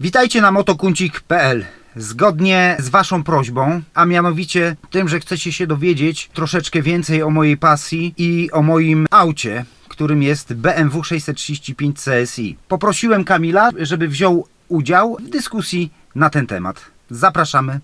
Witajcie na motokuncik.pl. Zgodnie z Waszą prośbą, a mianowicie tym, że chcecie się dowiedzieć troszeczkę więcej o mojej pasji i o moim aucie, którym jest BMW 635 CSI. Poprosiłem Kamila, żeby wziął udział w dyskusji na ten temat. Zapraszamy.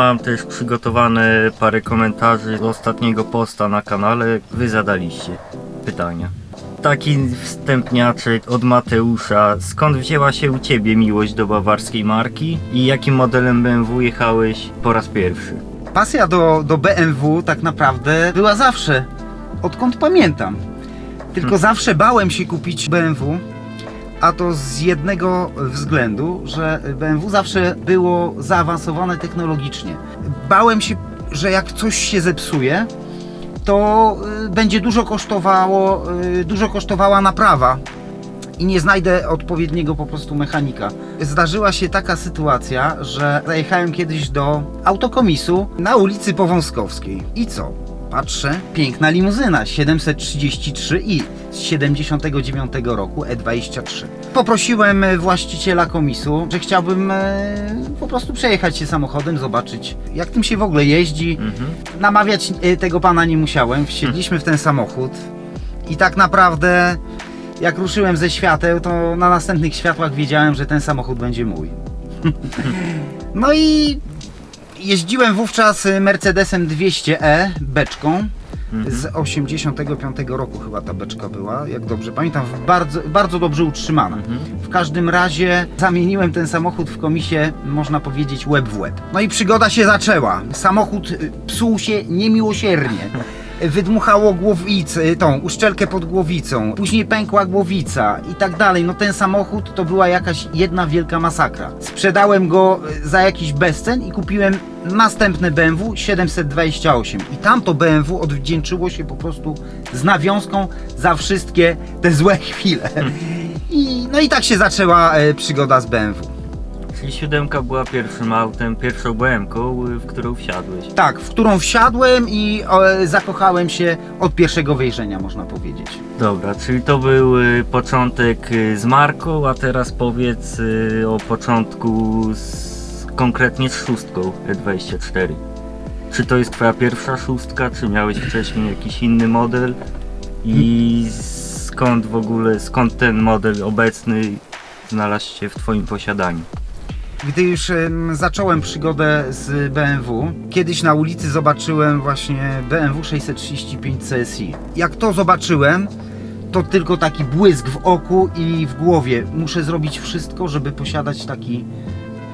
Mam też przygotowane parę komentarzy do ostatniego posta na kanale. Wy zadaliście pytania. Taki wstępniaczek od Mateusza. Skąd wzięła się u Ciebie miłość do bawarskiej marki i jakim modelem BMW jechałeś po raz pierwszy? Pasja do, do BMW tak naprawdę była zawsze, odkąd pamiętam. Tylko zawsze bałem się kupić BMW, a to z jednego względu, że BMW zawsze było zaawansowane technologicznie. Bałem się, że jak coś się zepsuje, to y, będzie dużo kosztowało, y, dużo kosztowała naprawa i nie znajdę odpowiedniego po prostu mechanika. Zdarzyła się taka sytuacja, że zajechałem kiedyś do autokomisu na ulicy Powązkowskiej. I co? Patrzę, piękna limuzyna 733i z 79 roku E23. Poprosiłem e, właściciela komisu, że chciałbym e, po prostu przejechać się samochodem, zobaczyć jak tym się w ogóle jeździ. Mhm. Namawiać e, tego pana nie musiałem. Wsiedliśmy w ten samochód i tak naprawdę jak ruszyłem ze świateł, to na następnych światłach wiedziałem, że ten samochód będzie mój. No i jeździłem wówczas Mercedesem 200e beczką. Z 85 roku chyba ta beczka była, jak dobrze pamiętam, bardzo, bardzo dobrze utrzymana. W każdym razie zamieniłem ten samochód w komisie, można powiedzieć, łeb w łeb. No i przygoda się zaczęła. Samochód y, psuł się niemiłosiernie. Wydmuchało głowicę, tą uszczelkę pod głowicą, później pękła głowica i tak dalej. No ten samochód to była jakaś jedna wielka masakra. Sprzedałem go y, za jakiś bezcen i kupiłem następne BMW 728. I tamto BMW odwdzięczyło się po prostu z nawiązką za wszystkie te złe chwile. I, no i tak się zaczęła e, przygoda z BMW. Czyli siódemka była pierwszym autem, pierwszą BM-ką, w którą wsiadłeś. Tak, w którą wsiadłem i e, zakochałem się od pierwszego wejrzenia, można powiedzieć. Dobra, czyli to był y, początek y, z marką, a teraz powiedz y, o początku z, konkretnie z szóstką E24. Czy to jest twoja pierwsza szóstka, czy miałeś wcześniej jakiś inny model? I skąd w ogóle, skąd ten model obecny znalazł się w twoim posiadaniu? Gdy już em, zacząłem przygodę z BMW, kiedyś na ulicy zobaczyłem właśnie BMW 635 CSI. Jak to zobaczyłem, to tylko taki błysk w oku i w głowie. Muszę zrobić wszystko, żeby posiadać taki,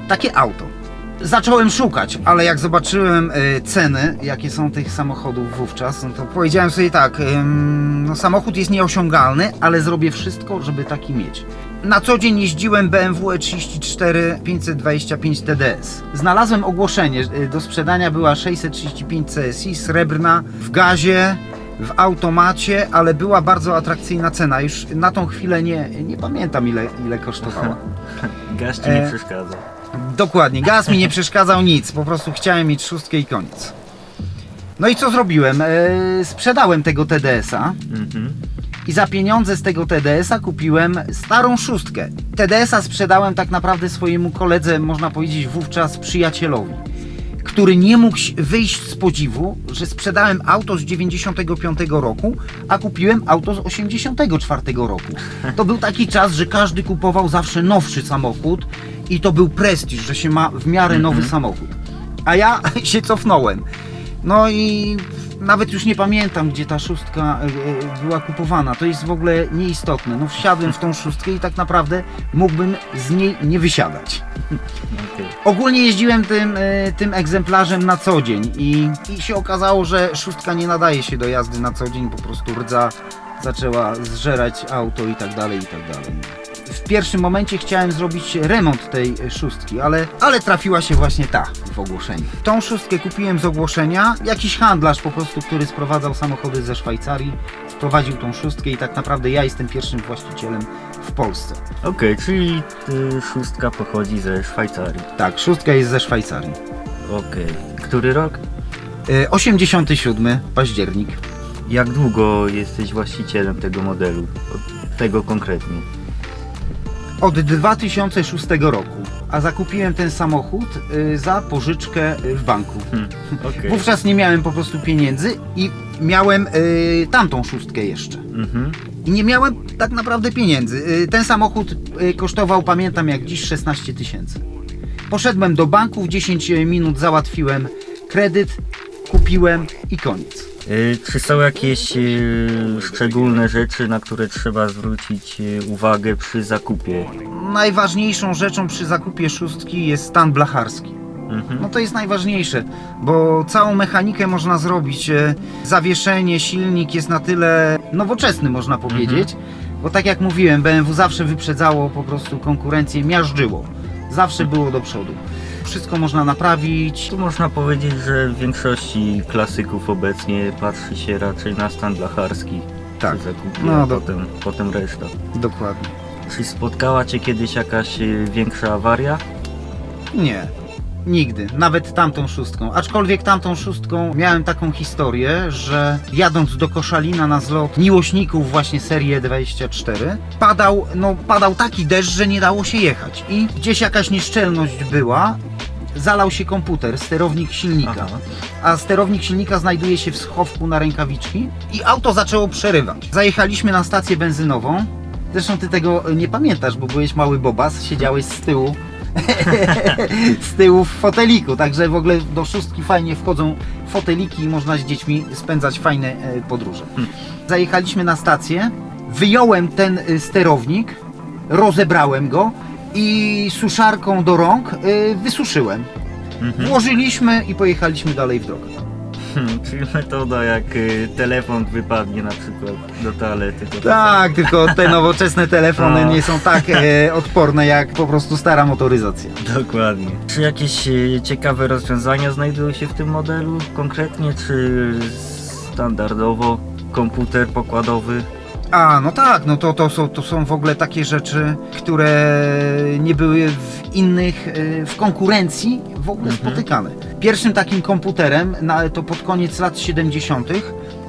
takie auto. Zacząłem szukać, ale jak zobaczyłem e, ceny, jakie są tych samochodów wówczas, no to powiedziałem sobie tak, no samochód jest nieosiągalny, ale zrobię wszystko, żeby taki mieć. Na co dzień jeździłem BMW E34 525 TDS. Znalazłem ogłoszenie, e, do sprzedania była 635 CSI, srebrna, w gazie, w automacie, ale była bardzo atrakcyjna cena. Już na tą chwilę nie, nie pamiętam ile, ile kosztowała. Gaz ci nie E, przeszkadza. Dokładnie, gaz mi nie przeszkadzał nic, po prostu chciałem mieć szóstkę i koniec. No i co zrobiłem? E, sprzedałem tego TDS-a Mhm. i za pieniądze z tego TDS-a kupiłem starą szóstkę. TDS-a sprzedałem tak naprawdę swojemu koledze, można powiedzieć wówczas przyjacielowi, który nie mógł wyjść z podziwu, że sprzedałem auto z 95 roku, a kupiłem auto z 84 roku. To był taki czas, że każdy kupował zawsze nowszy samochód i to był prestiż, że się ma w miarę nowy samochód. A ja się cofnąłem. No i nawet już nie pamiętam, gdzie ta szóstka e, e, była kupowana. To jest w ogóle nieistotne. No wsiadłem w tą szóstkę i tak naprawdę mógłbym z niej nie wysiadać. Okej. Ogólnie jeździłem tym, e, tym egzemplarzem na co dzień i, i się okazało, że szóstka nie nadaje się do jazdy na co dzień, po prostu rdza zaczęła zżerać auto i tak dalej, i tak dalej. W pierwszym momencie chciałem zrobić remont tej e, szóstki, ale, ale trafiła się właśnie ta w ogłoszeniu. Tą szóstkę kupiłem z ogłoszenia. Jakiś handlarz po prostu, który sprowadzał samochody ze Szwajcarii, wprowadził tą szóstkę i tak naprawdę ja jestem pierwszym właścicielem w Polsce. Okej, czyli y, szóstka pochodzi ze Szwajcarii. Tak, szóstka jest ze Szwajcarii. Okej. Który rok? E, 87 październik. Jak długo jesteś właścicielem tego modelu? Od tego konkretnie. Od 2006 roku, a zakupiłem ten samochód y, za pożyczkę y, w banku. Hmm. Okej. Wówczas nie miałem po prostu pieniędzy i miałem y, tamtą szóstkę jeszcze. Mhm. I nie miałem tak naprawdę pieniędzy. Y, ten samochód y, kosztował, pamiętam jak dziś, 16 tysięcy. Poszedłem do banku, w 10 minut załatwiłem kredyt, kupiłem i koniec. Y, Czy są jakieś y, szczególne rzeczy, na które trzeba zwrócić y, uwagę przy zakupie? Najważniejszą rzeczą przy zakupie szóstki jest stan blacharski. Mhm. No to jest najważniejsze, bo całą mechanikę można zrobić. e, Zawieszenie, silnik jest na tyle nowoczesny, można powiedzieć. Bo tak jak mówiłem, BMW zawsze wyprzedzało po prostu konkurencję, miażdżyło. Zawsze było do przodu. Wszystko można naprawić. Tu można powiedzieć, że w większości klasyków obecnie patrzy się raczej na stan blacharski Tak, przy zakupie, no a do- potem, potem reszta. dokładnie. Czy spotkała Cię kiedyś jakaś y, większa awaria? Nie. Nigdy, nawet tamtą szóstką. Aczkolwiek tamtą szóstką miałem taką historię, że jadąc do Koszalina na zlot miłośników właśnie serii 24, padał, no, padał taki deszcz, że nie dało się jechać. I gdzieś jakaś nieszczelność była, zalał się komputer, sterownik silnika. Aha. A sterownik silnika znajduje się w schowku na rękawiczki i auto zaczęło przerywać. Zajechaliśmy na stację benzynową. Zresztą ty tego nie pamiętasz, bo byłeś mały bobas, siedziałeś z tyłu z tyłu w foteliku, także w ogóle do szóstki fajnie wchodzą foteliki i można z dziećmi spędzać fajne e, podróże. Zajechaliśmy na stację, wyjąłem ten e, sterownik, rozebrałem go i suszarką do rąk e, wysuszyłem. Mhm. Włożyliśmy i pojechaliśmy dalej w drogę. Czyli metoda jak y, telefon wypadnie na przykład do toalety. To Tak, tylko te nowoczesne telefony No. nie są tak e, odporne jak po prostu stara motoryzacja. Dokładnie. Czy jakieś y, ciekawe rozwiązania znajdują się w tym modelu konkretnie, czy standardowo komputer pokładowy? A, no tak, no to, to, są, to są w ogóle takie rzeczy, które nie były w innych, e, w konkurencji w ogóle Mhm. spotykane. Pierwszym takim komputerem, to pod koniec lat 70.,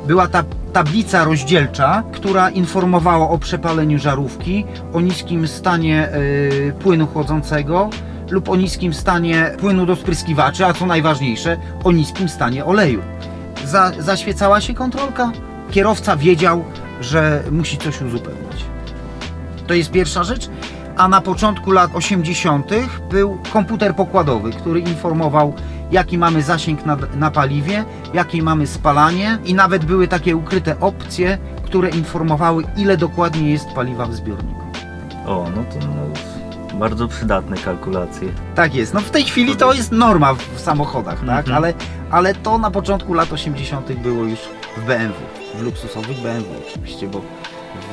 była ta tablica rozdzielcza, która informowała o przepaleniu żarówki, o niskim stanie e, płynu chłodzącego lub o niskim stanie płynu do spryskiwaczy, a co najważniejsze, o niskim stanie oleju. Za, zaświecała się kontrolka, kierowca wiedział, że musi coś uzupełnić. To jest pierwsza rzecz. A na początku lat 80. był komputer pokładowy, który informował, jaki mamy zasięg na, na paliwie, jakie mamy spalanie, i nawet były takie ukryte opcje, które informowały, ile dokładnie jest paliwa w zbiorniku. O, no to no, bardzo przydatne kalkulacje. Tak jest. No w tej chwili to jest norma w, samochodach, tak? Mhm. Ale, ale to na początku lat 80. było już w BMW. W luksusowych BMW oczywiście, bo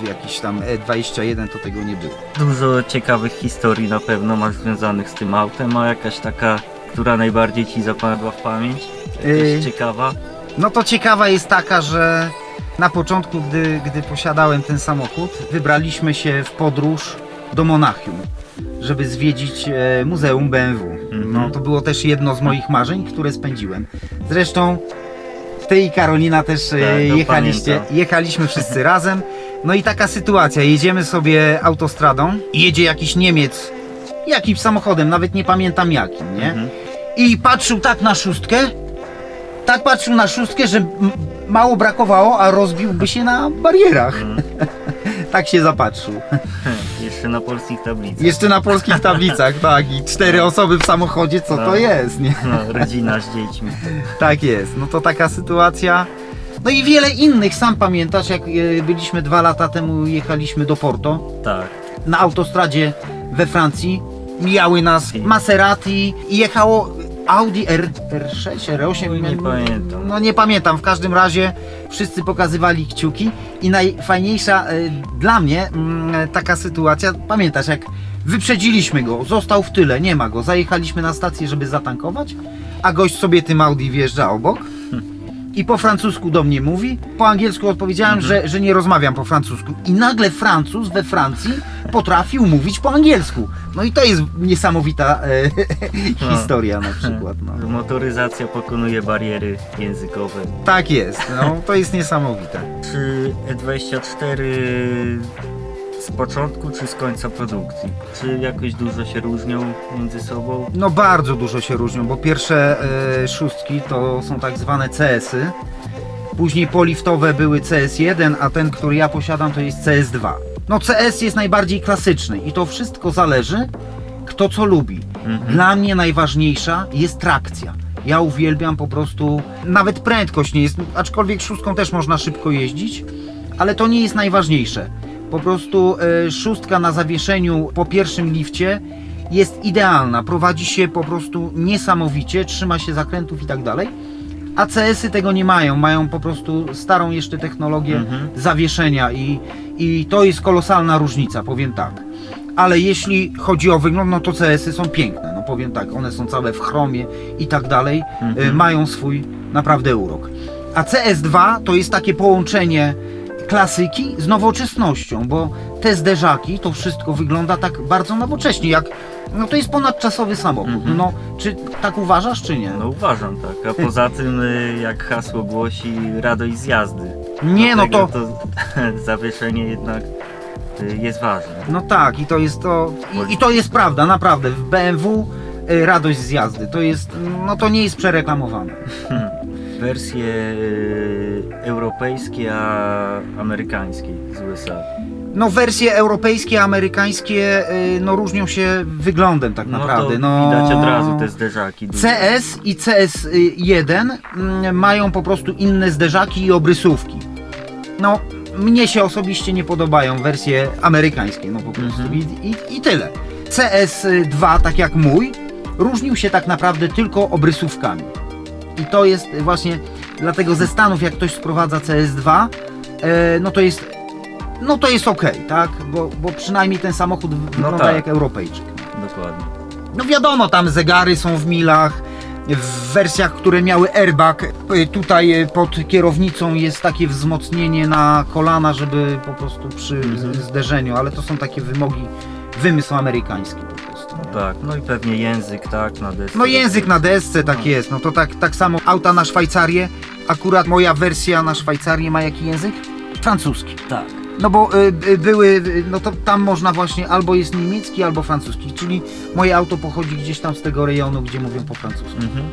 w jakiś tam E21 to tego nie było. Dużo ciekawych historii na pewno masz związanych z tym autem, a jakaś taka, która najbardziej Ci zapadła w pamięć? Yy. ciekawa? No to ciekawa jest taka, że na początku, gdy, gdy posiadałem ten samochód, wybraliśmy się w podróż do Monachium, żeby zwiedzić e, Muzeum BMW. Mhm. No to było też jedno z moich marzeń, które spędziłem. Zresztą ty i Karolina też e, Tak, jechaliście, pamiętam. jechaliśmy wszyscy razem. No i taka sytuacja, jedziemy sobie autostradą, jedzie jakiś Niemiec, jakimś samochodem, nawet nie pamiętam jakim, nie? Mhm. I patrzył tak na szóstkę, tak patrzył na szóstkę, że mało brakowało, a rozbiłby się na barierach. Mhm. tak się zapatrzył. Jeszcze na polskich tablicach. Jeszcze na polskich tablicach, tak, i cztery osoby w samochodzie, co to No. jest, nie? No, rodzina z dziećmi. Tak jest, no to taka sytuacja. No i wiele innych, sam pamiętasz, jak e, byliśmy dwa lata temu, jechaliśmy do Porto, Tak. na autostradzie we Francji, mijały nas Maserati i jechało Audi R, R6, R8, Oj, nie pamiętam. No nie pamiętam, w każdym razie wszyscy pokazywali kciuki i najfajniejsza y, dla mnie mm, taka sytuacja, pamiętasz jak wyprzedziliśmy go, został w tyle, nie ma go, zajechaliśmy na stację, żeby zatankować, a gość sobie tym Audi wjeżdża obok i po francusku do mnie mówi. Po angielsku odpowiedziałem, że, że nie rozmawiam po francusku. I nagle Francuz we Francji potrafił mówić po angielsku. No i to jest niesamowita e, historia na przykład. No. Motoryzacja pokonuje bariery językowe. Tak jest, no, to jest niesamowite. Czy E24 z początku czy z końca produkcji? Czy jakoś dużo się różnią między sobą? No bardzo dużo się różnią, bo pierwsze e, szóstki to są tak zwane CS-y. Później poliftowe były CS1, a ten, który ja posiadam, to jest CS2. No CS jest najbardziej klasyczny i to wszystko zależy, kto co lubi. Dla mnie najważniejsza jest trakcja. Ja uwielbiam po prostu, nawet prędkość nie jest, aczkolwiek szóstką też można szybko jeździć, ale to nie jest najważniejsze. Po prostu e, szóstka na zawieszeniu po pierwszym lifcie jest idealna, prowadzi się po prostu niesamowicie, trzyma się zakrętów i tak dalej. A CS-y tego nie mają, mają po prostu starą jeszcze technologię Mhm. zawieszenia i, i to jest kolosalna różnica, powiem tak. Ale jeśli chodzi o wygląd, no to CS-y są piękne, no powiem tak, one są całe w chromie i tak dalej, Mhm. y, mają swój naprawdę urok. A CS2 to jest takie połączenie klasyki z nowoczesnością, bo te zderzaki, to wszystko wygląda tak bardzo nowocześnie, jak no to jest ponadczasowy samochód. Mhm. No, czy tak uważasz, czy nie? No uważam tak, a poza tym y, jak hasło głosi radość z jazdy. nie, no to, to zawieszenie jednak y, jest ważne. no tak, i to jest to, i, i to jest prawda, naprawdę, w BMW y, radość z jazdy, to jest, no to nie jest przereklamowane. Wersje y, europejskie, a amerykańskie z USA. No wersje europejskie, amerykańskie, y, no różnią się wyglądem tak No naprawdę. no widać od razu te zderzaki. duże. CS i CS1 mm, mają po prostu inne zderzaki i obrysówki. No, mnie się osobiście nie podobają wersje amerykańskie, no po prostu Mhm. I, i, i tyle. CS2, tak jak mój, różnił się tak naprawdę tylko obrysówkami. I to jest właśnie, dlatego ze Stanów jak ktoś sprowadza CS2, e, no to jest, no to jest ok, tak? Bo, bo przynajmniej ten samochód wygląda tak. jak Europejczyk. Dokładnie. No wiadomo, tam zegary są w milach. W wersjach, które miały airbag, y, tutaj y, pod kierownicą jest takie wzmocnienie na kolana, żeby po prostu przy Mhm. zderzeniu, ale to są takie wymogi, wymysł amerykański. Nie? Tak, no i pewnie język, tak, na desce. No język na desce, tak jest. No to tak, tak samo auta na Szwajcarię. Akurat moja wersja na Szwajcarię ma jaki język? Francuski. Tak. No bo y, y, były, y, no to tam można właśnie albo jest niemiecki, albo francuski, czyli moje auto pochodzi gdzieś tam z tego rejonu, gdzie mówią po francusku. Mhm.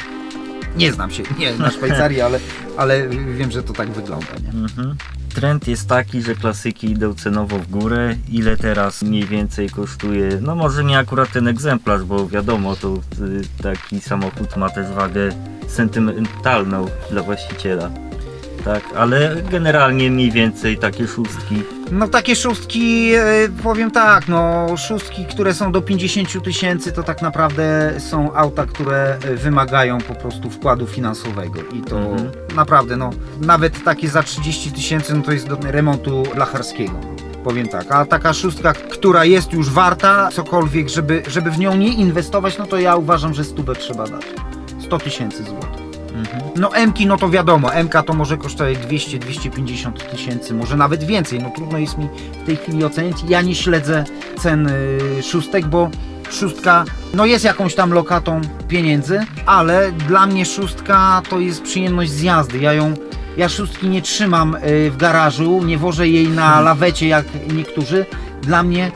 Nie znam się, nie na Szwajcarii, ale, ale wiem, że to tak wygląda, nie? Mhm. Trend jest taki, że klasyki idą cenowo w górę. Ile teraz mniej więcej kosztuje? No może nie akurat ten egzemplarz, bo wiadomo, to y, taki samochód ma też wagę sentymentalną dla właściciela. Tak, ale generalnie mniej więcej takie szóstki. No takie szóstki, e, powiem tak, no szóstki, które są do 50 000 tysięcy, to tak naprawdę są auta, które e, wymagają po prostu wkładu finansowego i to Mhm. naprawdę, no nawet takie za 30 tysięcy, no to jest do remontu blacharskiego. Powiem tak, a taka szóstka, która jest już warta cokolwiek, żeby, żeby w nią nie inwestować, no to ja uważam, że stówę trzeba dać. 100 tysięcy złotych. Mhm. No M-ki, no to wiadomo, M-ka to może kosztować 200-250 tysięcy, może nawet więcej. No trudno jest mi w tej chwili ocenić. Ja nie śledzę cen y, szóstek, bo szóstka no jest jakąś tam lokatą pieniędzy, ale dla mnie szóstka to jest przyjemność z jazdy. Ja ją ja szóstki nie trzymam y, w garażu, nie wożę jej na lawecie jak niektórzy. Dla mnie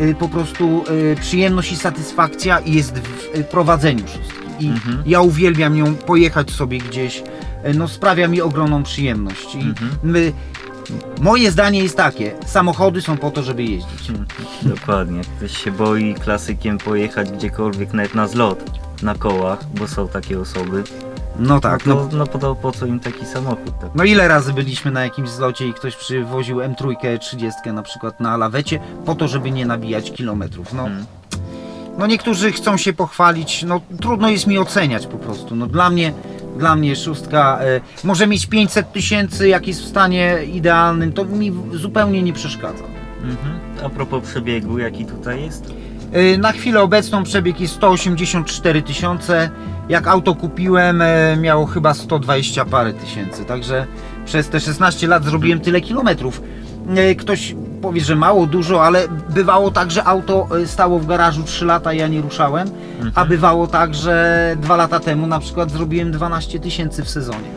y, po prostu przyjemność i satysfakcja jest w prowadzeniu szóstki. I Mhm. ja uwielbiam ją pojechać sobie gdzieś. y, No sprawia mi ogromną przyjemność. I Mhm. my, moje zdanie jest takie: samochody są po to, żeby jeździć. Dokładnie. Ktoś się boi klasykiem pojechać gdziekolwiek, nawet na zlot, na kołach, bo są takie osoby. No tak, no, no, no po, co im taki samochód? Tak? no ile razy byliśmy na jakimś zlocie i ktoś przywoził M3 30 na przykład na lawecie po to, żeby nie nabijać kilometrów. No, Mm. No niektórzy chcą się pochwalić, no trudno jest mi oceniać po prostu. No dla mnie, dla mnie szóstka e, może mieć 500 tysięcy, jak jest w stanie idealnym, to mi zupełnie nie przeszkadza. Mhm. A propos przebiegu, jaki tutaj jest? E, Na chwilę obecną przebieg jest 184 tysiące. Jak auto kupiłem, e, miało chyba 120 parę tysięcy. Także przez te 16 lat zrobiłem tyle kilometrów. E, Ktoś powie, że mało, dużo, ale bywało tak, że auto e, stało w garażu 3 lata i ja nie ruszałem. Mhm. A bywało tak, że 2 lata temu na przykład zrobiłem 12 tysięcy w sezonie.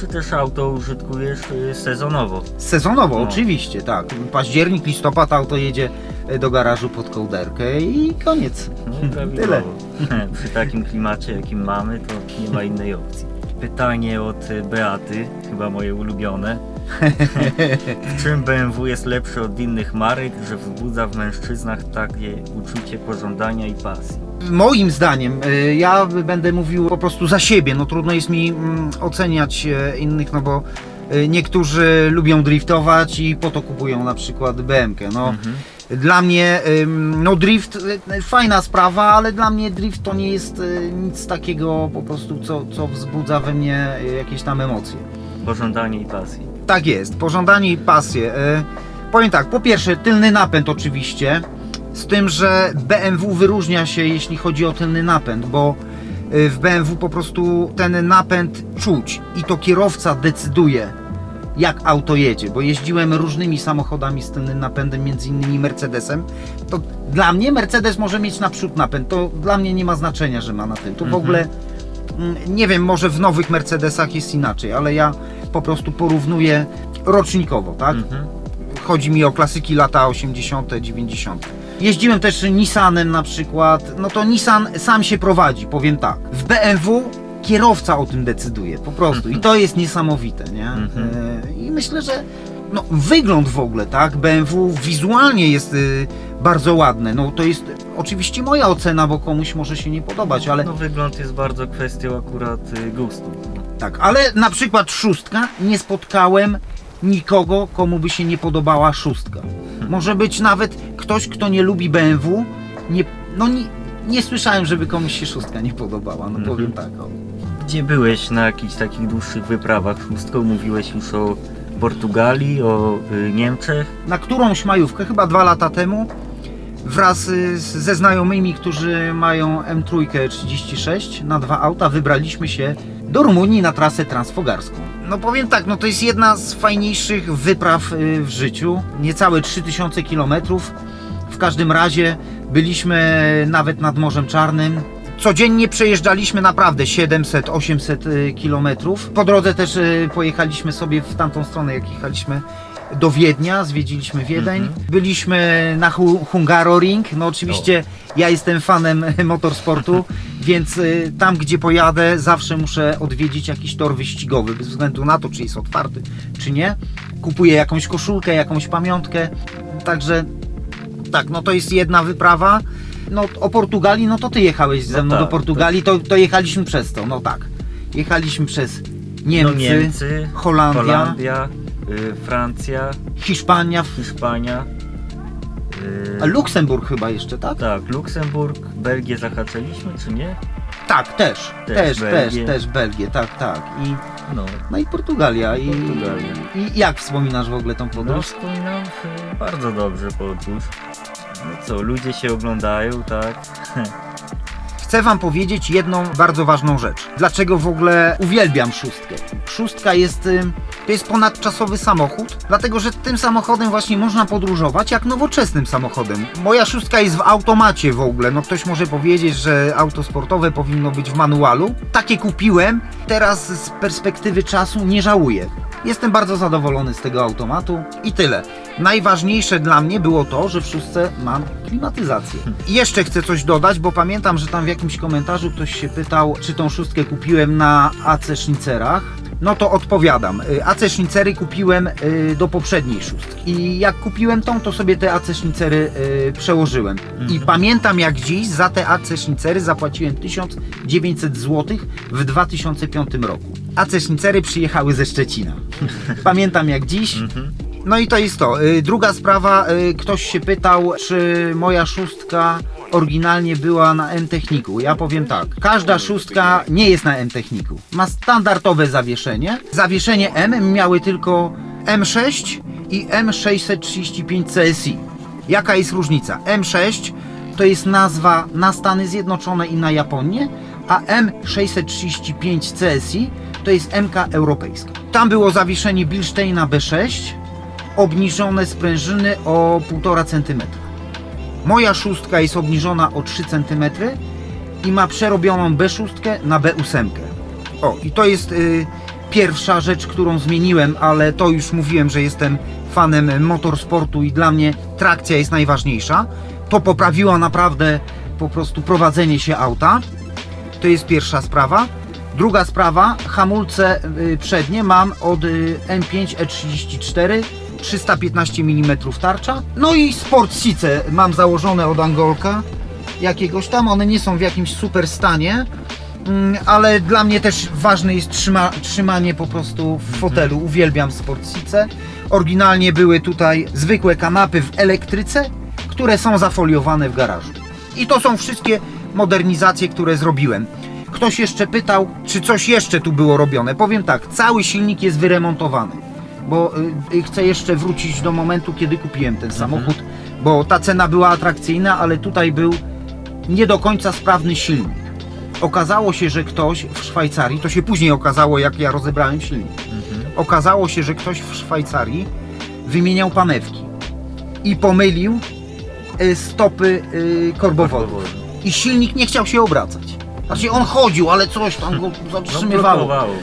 Czy też auto użytkujesz y, sezonowo? Sezonowo, No. oczywiście, tak. Październik, listopad auto jedzie e, do garażu pod kołderkę i koniec. No. Tyle. Przy takim klimacie, jakim mamy, to nie ma innej opcji. Pytanie od Beaty, chyba moje ulubione. W czym BMW jest lepszy od innych marek, że wzbudza w mężczyznach takie uczucie pożądania i pasji? Moim zdaniem, y, ja będę mówił po prostu za siebie, no trudno jest mi mm, oceniać e, innych, no bo y, niektórzy lubią driftować i po to kupują na przykład BMK. No, Mhm. Dla mnie, ym, no drift, y, fajna sprawa, ale dla mnie drift to nie jest y, nic takiego po prostu, co, co wzbudza we mnie y, jakieś tam emocje. Pożądanie i pasji. Tak jest, pożądanie i pasję. E, Powiem tak, po pierwsze tylny napęd oczywiście, z tym, że BMW wyróżnia się jeśli chodzi o tylny napęd, bo e, w BMW po prostu ten napęd czuć i to kierowca decyduje jak auto jedzie, bo jeździłem różnymi samochodami z tylnym napędem, między innymi Mercedesem, to dla mnie Mercedes może mieć naprzód napęd, to dla mnie nie ma znaczenia, że ma na tym, to w Mhm. ogóle nie wiem, może w nowych Mercedesach jest inaczej, ale ja po prostu porównuję rocznikowo, tak? Mhm. Chodzi mi o klasyki lata 80., 90. Jeździłem też Nissanem na przykład. No to Nissan sam się prowadzi, powiem tak. W BMW kierowca o tym decyduje, po prostu. I to jest niesamowite, nie? Mhm. E, I myślę, że no, wygląd w ogóle, tak? BMW wizualnie jest y, bardzo ładne. No to jest oczywiście moja ocena, bo komuś może się nie podobać, ale No wygląd jest bardzo kwestią akurat y, gustu. Tak, ale na przykład szóstka nie spotkałem nikogo, komu by się nie podobała szóstka. Może być nawet ktoś, kto nie lubi BMW. Nie, no nie, nie słyszałem, żeby komuś się szóstka nie podobała, no Mhm. powiem tak. O. Gdzie byłeś na jakichś takich dłuższych wyprawach szóstką? Mówiłeś już o Portugalii, o y, Niemczech. Na którąś majówkę, chyba dwa lata temu, wraz y, ze znajomymi, którzy mają M3 36 na dwa auta, wybraliśmy się do Rumunii na trasę transfogarską. No powiem tak, no to jest jedna z fajniejszych wypraw y, w życiu. Niecałe 3000 km. W każdym razie byliśmy nawet nad Morzem Czarnym. Codziennie przejeżdżaliśmy naprawdę 700-800 kilometrów. Po drodze też y, pojechaliśmy sobie w tamtą stronę, jak jechaliśmy do Wiednia, zwiedziliśmy Wiedeń. Mhm. Byliśmy na Hu- Hungaroring. No oczywiście ja jestem fanem motorsportu, więc y, tam gdzie pojadę zawsze muszę odwiedzić jakiś tor wyścigowy, bez względu na to czy jest otwarty, czy nie. Kupuję jakąś koszulkę, jakąś pamiątkę. Także tak, no to jest jedna wyprawa. No o Portugalii, no to ty jechałeś ze No mną tak, do Portugalii, to, to jechaliśmy przez to, no tak. Jechaliśmy przez Niemcy, no, Niemcy Holandia, Holandia y, Francja, Hiszpania, Hiszpania. y, a Luksemburg chyba jeszcze, tak? tak, Luksemburg, Belgię zahaczyliśmy, czy nie? Tak, też, Też też, też, Belgię. też Belgię, tak, tak. I, No, no i Portugalia. I, Portugalia. I jak wspominasz w ogóle tą no podróż? wspominam y, bardzo dobrze podróż. No co, ludzie się oglądają, tak? Chcę Wam powiedzieć jedną bardzo ważną rzecz. Dlaczego w ogóle uwielbiam szóstkę? Szóstka jest, ym, to jest ponadczasowy samochód, dlatego że tym samochodem właśnie można podróżować jak nowoczesnym samochodem. Moja szóstka jest w automacie w ogóle. No ktoś może powiedzieć, że auto sportowe powinno być w manualu. Takie kupiłem. Teraz z perspektywy czasu nie żałuję. Jestem bardzo zadowolony z tego automatu i tyle. Najważniejsze dla mnie było to, że w szóstce mam klimatyzację. I jeszcze chcę coś dodać, bo pamiętam, że tam w jakimś komentarzu ktoś się pytał, czy tą szóstkę kupiłem na AC Schnitzerach. No to odpowiadam. Y, AC Schnicery kupiłem y, do poprzedniej szóstki. I jak kupiłem tą, to sobie te AC Schnicery y, przełożyłem. I Mhm. pamiętam jak dziś za te AC Schnicery zapłaciłem 1900 zł w 2005 roku. AC Schnicery przyjechały ze Szczecina. Pamiętam jak dziś. No i to jest to. Y, Druga sprawa, y, ktoś się pytał, czy moja szóstka oryginalnie była na M-Techniku. Ja powiem tak, każda szóstka nie jest na M-Techniku. Ma standardowe zawieszenie. Zawieszenie M miały tylko M6 i M635 CSI. Jaka jest różnica? M6 to jest nazwa na Stany Zjednoczone i na Japonię, a M635 CSI to jest MK europejska. Tam było zawieszenie Bilsteina B6, obniżone sprężyny o 1,5 cm. Moja szóstka jest obniżona o 3 cm i ma przerobioną B6 na B8. O, i to jest y, pierwsza rzecz, którą zmieniłem, ale to już mówiłem, że jestem fanem motorsportu i dla mnie trakcja jest najważniejsza. To poprawiło naprawdę po prostu prowadzenie się auta. To jest pierwsza sprawa. Druga sprawa, hamulce y, przednie mam od y, M5 E34 315 mm tarcza. No i sportsice mam założone od Angolka jakiegoś tam. One nie są w jakimś super stanie, mm, ale dla mnie też ważne jest trzyma, trzymanie po prostu w fotelu. Uwielbiam sportsice. Oryginalnie były tutaj zwykłe kanapy w elektryce, które są zafoliowane w garażu. I to są wszystkie modernizacje, które zrobiłem. Ktoś jeszcze pytał, czy coś jeszcze tu było robione. Powiem tak, cały silnik jest wyremontowany. Bo y, y, chcę jeszcze wrócić do momentu, kiedy kupiłem ten samochód, bo ta cena była atrakcyjna, ale tutaj był nie do końca sprawny silnik. Okazało się, że ktoś w Szwajcarii, to się później okazało, jak ja rozebrałem silnik. Okazało się, że ktoś w Szwajcarii wymieniał panewki i pomylił y, stopy y, korbowodów. I silnik nie chciał się obracać. Znaczy on chodził, ale coś tam go No, zatrzymywało. blokowało go.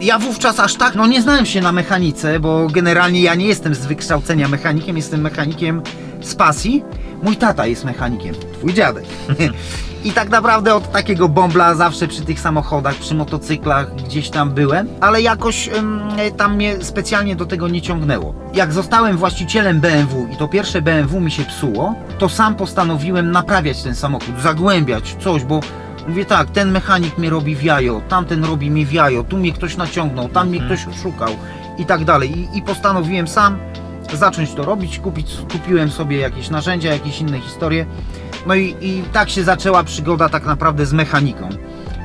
Ja wówczas aż tak, no nie znałem się na mechanice, bo generalnie ja nie jestem z wykształcenia mechanikiem, jestem mechanikiem z pasji. Mój tata jest mechanikiem, twój dziadek. I tak naprawdę od takiego bombla zawsze przy tych samochodach, przy motocyklach gdzieś tam byłem, ale jakoś tam mnie specjalnie do tego nie ciągnęło. Jak zostałem właścicielem BMW i to pierwsze BMW mi się psuło, to sam postanowiłem naprawiać ten samochód, zagłębiać coś, bo Mówię tak, ten mechanik mnie robi w jajo, tamten robi mi w jajo, tu mnie ktoś naciągnął, tam mnie ktoś oszukał i tak dalej. I, I postanowiłem sam zacząć to robić, kupić, kupiłem sobie jakieś narzędzia, jakieś inne historie. No i, i tak się zaczęła przygoda tak naprawdę z mechaniką.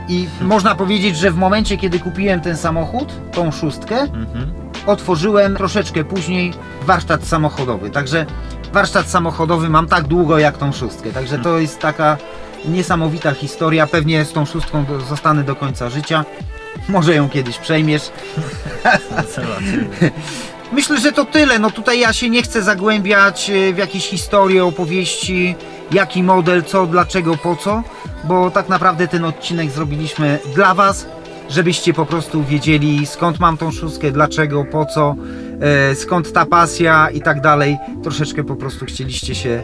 I można powiedzieć, że w momencie, kiedy kupiłem ten samochód, tą szóstkę, Mhm. otworzyłem troszeczkę później warsztat samochodowy. Także warsztat samochodowy mam tak długo jak tą szóstkę. Także to jest taka niesamowita historia. Pewnie z tą szóstką zostanę do końca życia. Może ją kiedyś przejmiesz. Myślę, że to tyle. No tutaj ja się nie chcę zagłębiać e, w jakieś historie, opowieści, jaki model, co, dlaczego, po co, bo tak naprawdę ten odcinek zrobiliśmy dla Was, żebyście po prostu wiedzieli skąd mam tą szóstkę, dlaczego, po co, e, skąd ta pasja i tak dalej. Troszeczkę po prostu chcieliście się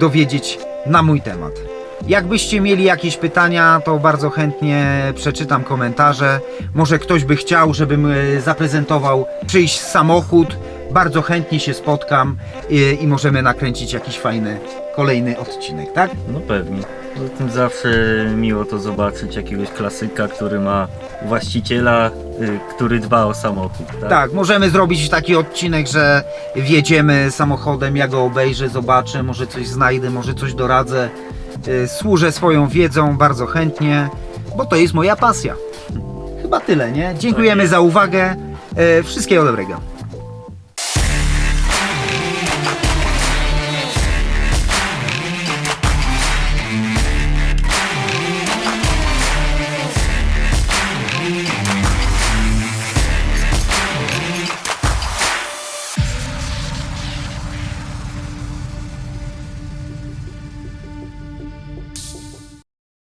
dowiedzieć na mój temat. Jakbyście mieli jakieś pytania, to bardzo chętnie przeczytam komentarze. Może ktoś by chciał, żebym e, zaprezentował czyjś samochód. Bardzo chętnie się spotkam i, i możemy nakręcić jakiś fajny kolejny odcinek, tak? No pewnie. Poza tym zawsze miło to zobaczyć jakiegoś klasyka, który ma właściciela, y, który dba o samochód. Tak? Tak, możemy zrobić taki odcinek, że wjedziemy samochodem, ja go obejrzę, zobaczę, może coś znajdę, może coś doradzę. E, Służę swoją wiedzą bardzo chętnie, bo to jest moja pasja. Chyba tyle, nie? Dziękujemy jest. za uwagę. E, Wszystkiego dobrego.